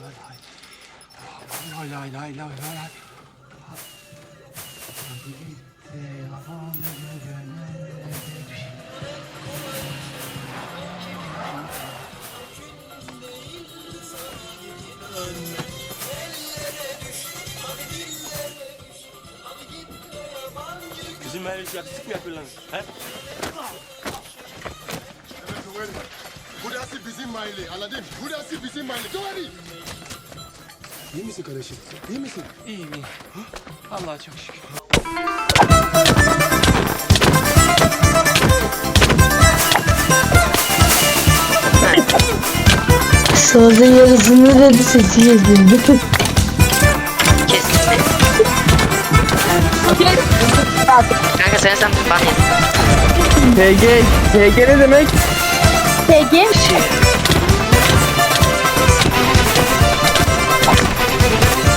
Lay lay lay lay lay. Bizim mahallesi yakışık mı yapıyorlar? He? Burası bizim mahalle anladın? Burası bizim mahalle. Doğru. İyi misin kardeşim? İyi misin? İyiyim iyiyim. Allah'a çok şükür. Sazın yarısını dedi sesi kesildi. Kanka sen sen bak ya. TG, TG ne demek? Peki.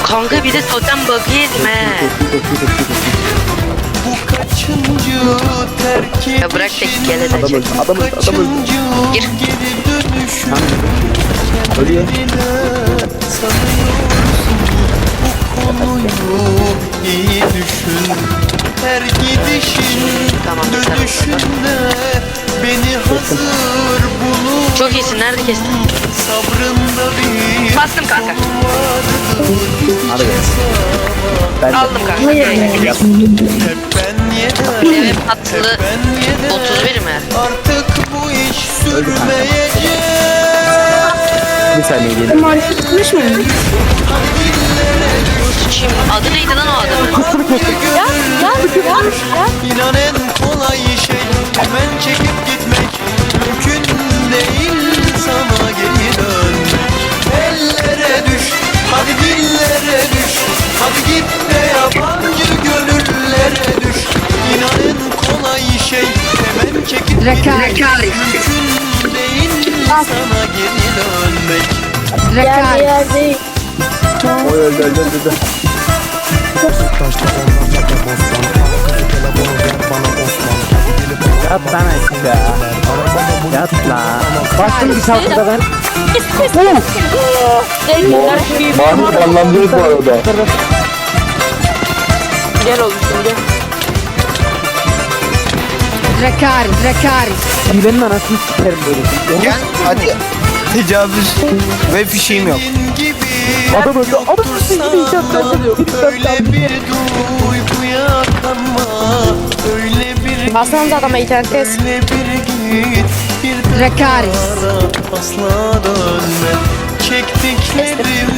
Kanka bir de totem bug'ı yedim he. Bu kaçıncı terk Ya bırak tek gele de Adam öldü, adam öldü, adam öldü. Gir. geri dönüşüm Ölüyor. sanıyorsun Bu konuyu iyi Çok iyisin nerede kestin? Bastım kanka. Hadi. Ben. Aldım kanka. Tatlı Ben yeter 31 mi? Artık bu iş sürmeyecek Bir saniye gelin. Şimdi adı neydi lan o adamın? İnan en kolay şey hemen çekip gitmek Mümkün Yer yer değil. O öldü öldü öldü. Yat lan aşağı. Yat lan. Bastım bir şarkıda ben. Mahmut anlamlıyız bu arada. Gel oğlum şimdi. Drakari, Drakari. Hilenin anasını sikerim böyle. Gel hadi Tecavüz ve fişeğim yok Adam öldü. Adam öldü. Öyle bir duyguya kanma Öyle bir adama internet kes. Öyle bir git Bir Drakari. daha asla dönme Çektiklerim